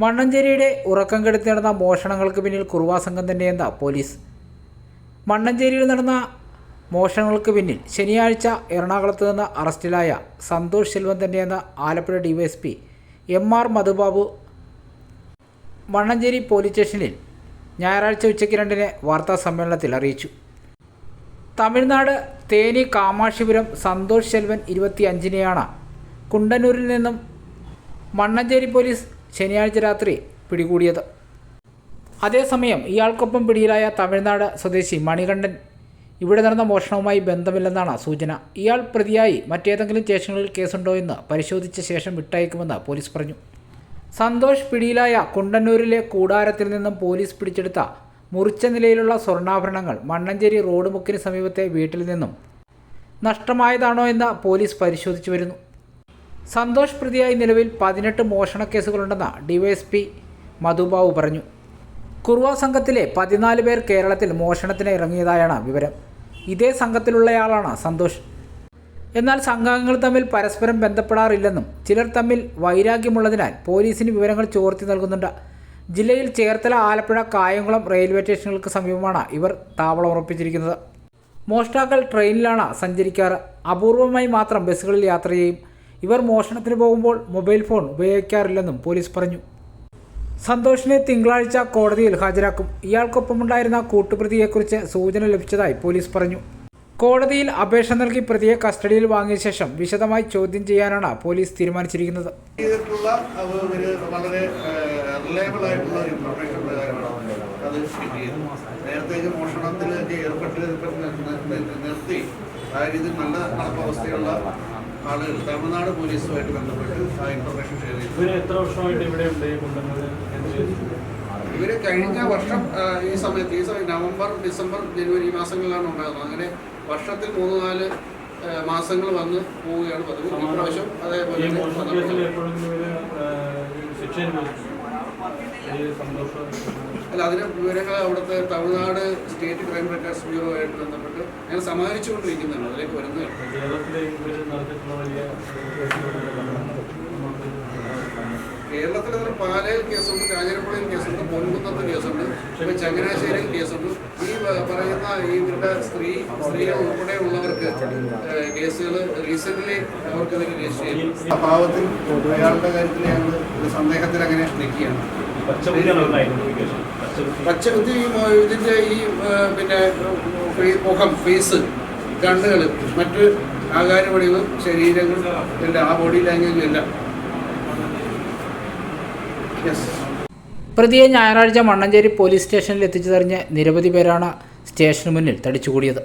മണ്ണഞ്ചേരിയുടെ ഉറക്കം കെടുത്തി നടന്ന മോഷണങ്ങൾക്ക് പിന്നിൽ കുറുവാ സംഘം തന്നെ തന്നെയെന്ന പോലീസ്? മണ്ണഞ്ചേരിയിൽ നടന്ന മോഷണങ്ങൾക്ക് പിന്നിൽ ശനിയാഴ്ച എറണാകുളത്ത് നിന്ന് അറസ്റ്റിലായ Santhosh Selvan തന്നെയെന്ന Alappuzha DYSP M R Madhubabu Mannancheri police സ്റ്റേഷനിൽ ഞായറാഴ്ച ഉച്ചയ്ക്ക് രണ്ടിന് വാർത്താ സമ്മേളനത്തിൽ അറിയിച്ചു. തമിഴ്നാട് തേനി കാമാക്ഷിപുരം സന്തോഷ് സെൽവൻ ഇരുപത്തി അഞ്ചിനെയാണ് കുണ്ടന്നൂരിൽ നിന്നും മണ്ണഞ്ചേരി പോലീസ് ശനിയാഴ്ച രാത്രി പിടികൂടിയത്. അതേസമയം ഇയാൾക്കൊപ്പം പിടിയിലായ തമിഴ്നാട് സ്വദേശി മണികണ്ഠൻ. ഇവിടെ നടന്ന മോഷണവുമായി ബന്ധമില്ലെന്നാണ് സൂചന. ഇയാൾ പ്രതിയായി മറ്റേതെങ്കിലും സ്റ്റേഷനുകളിൽ കേസുണ്ടോ എന്ന് പരിശോധിച്ച ശേഷം വിട്ടയക്കുമെന്ന് പോലീസ് പറഞ്ഞു. സന്തോഷ് പിടിയിലായ കുണ്ടന്നൂരിലെ കൂടാരത്തിൽ നിന്നും പോലീസ് പിടിച്ചെടുത്ത മുറിച്ച നിലയിലുള്ള സ്വർണാഭരണങ്ങൾ മണ്ണഞ്ചേരി റോഡ് മുക്കിന് സമീപത്തെ വീട്ടിൽ നിന്നും നഷ്ടമായതാണോ എന്ന് പോലീസ് പരിശോധിച്ചു വരുന്നു. സന്തോഷ് പ്രതിയായി നിലവിൽ പതിനെട്ട് മോഷണ കേസുകളുണ്ടെന്ന് ഡിവൈഎസ്പി മധുബാബു പറഞ്ഞു. കുറുവ സംഘത്തിലെ പതിനാല് പേർ കേരളത്തിൽ മോഷണത്തിന് ഇറങ്ങിയതായാണ് വിവരം. ഇതേ സംഘത്തിലുള്ളയാളാണ് സന്തോഷ്. എന്നാൽ സംഘാംഗങ്ങൾ തമ്മിൽ പരസ്പരം ബന്ധപ്പെടാറില്ലെന്നും ചിലർ തമ്മിൽ വൈരാഗ്യമുള്ളതിനാൽ പോലീസിന് വിവരങ്ങൾ ചോർത്തി നൽകുന്നുണ്ട്. ജില്ലയിൽ ചേർത്തല ആലപ്പുഴ കായംകുളം റെയിൽവേ സ്റ്റേഷനുകൾക്ക് സമീപമാണ് ഇവർ താവളം ഉറപ്പിച്ചിരിക്കുന്നത്. മോഷ്ടാക്കൾ ട്രെയിനിലാണ് സഞ്ചരിക്കാറ്. അപൂർവമായി മാത്രം ബസ്സുകളിൽ യാത്ര ചെയ്യും. ഇവർ മോഷണത്തിന് പോകുമ്പോൾ മൊബൈൽ ഫോൺ ഉപയോഗിക്കാറില്ലെന്നും പോലീസ് പറഞ്ഞു. സന്തോഷിനെ തിങ്കളാഴ്ച കോടതിയിൽ ഹാജരാക്കും. ഇയാൾക്കൊപ്പമുണ്ടായിരുന്ന കൂട്ടുപ്രതിയെക്കുറിച്ച് സൂചന ലഭിച്ചതായി പോലീസ് പറഞ്ഞു. കോടതിയിൽ അപേക്ഷ നൽകി പ്രതിയെ കസ്റ്റഡിയിൽ വാങ്ങിയ ശേഷം വിശദമായി ചോദ്യം ചെയ്യാനാണ് പോലീസ് തീരുമാനിച്ചിരിക്കുന്നത്. വളരെ റിലയബിൾ ആയിട്ടുള്ള ഇൻഫർമേഷൻ കിട്ടിയത് മോഷണത്തിൽ നിർത്തി. അതായത് നല്ല നടപ്പവസ്ഥയുള്ള ആളുകൾ. തമിഴ്നാട് പോലീസുമായിട്ട് ബന്ധപ്പെട്ട് ആ ഇൻഫർമേഷൻ ഷെയർ ചെയ്തു. ഇവർ എത്ര വർഷമായിട്ട് ഇവിടെ ഉണ്ട്? ഇവർ കഴിഞ്ഞ വർഷം ഈ സമയത്ത് ഈ സമയം നവംബർ ഡിസംബർ ജനുവരി ഈ മാസങ്ങളിലാണ് ഉണ്ടാകുന്നത് അങ്ങനെ വർഷത്തിൽ മൂന്ന് നാല് മാസങ്ങൾ വന്ന് പോവുകയാണ് പതിവ്. ഈ പ്രാവശ്യം അതേപോലെ അല്ല അതിന് വിവരങ്ങൾ അവിടുത്തെ Tamil Nadu state crime records bureau ആയിട്ട് ബന്ധപ്പെട്ട് ഞാൻ സമാഹരിച്ചുകൊണ്ടിരിക്കുന്നതാണ് അതിലേക്ക് വരുന്നത് കേരളത്തിൽ അതിൽ പാലയിൽ കേസുണ്ട് കാഞ്ഞിരപ്പള്ളിയിൽ കേസുണ്ട് പൊൻകുന്നത്ത് കേസുണ്ട് പിന്നെ ചങ്ങനാശ്ശേരിയിൽ കേസുണ്ട്. ഈ പറയുന്ന ഈ ഇവരുടെ സ്ത്രീ സ്ത്രീകൾ ഉൾപ്പെടെ ഉള്ളവർക്ക് കേസുകൾ റീസെന്റ് അവർക്കെതിരെ രജിസ്റ്റർ ചെയ്തു. ആ പാവത്തിൽ അയാളുടെ കാര്യത്തിൽ ഞങ്ങൾ ഒരു സന്ദേഹത്തിൽ അങ്ങനെ നിൽക്കുകയാണ്. പച്ചകുത്തി ഇതിന്റെ ഈ പിന്നെ മുഖം ഫേസ് കണ്ണുകൾ മറ്റ് ആകാരപടികൾ ശരീരങ്ങൾ എല്ലാം ആ ബോഡി ലാംഗ്വേജും എല്ലാം. യെസ് പ്രതിയെ ഞായറാഴ്ച മണ്ണഞ്ചേരി പോലീസ് സ്റ്റേഷനിൽ എത്തിച്ചു തെറിഞ്ഞ് നിരവധി പേരാണ് സ്റ്റേഷന് മുന്നിൽ തടിച്ചുകൂടിയത്.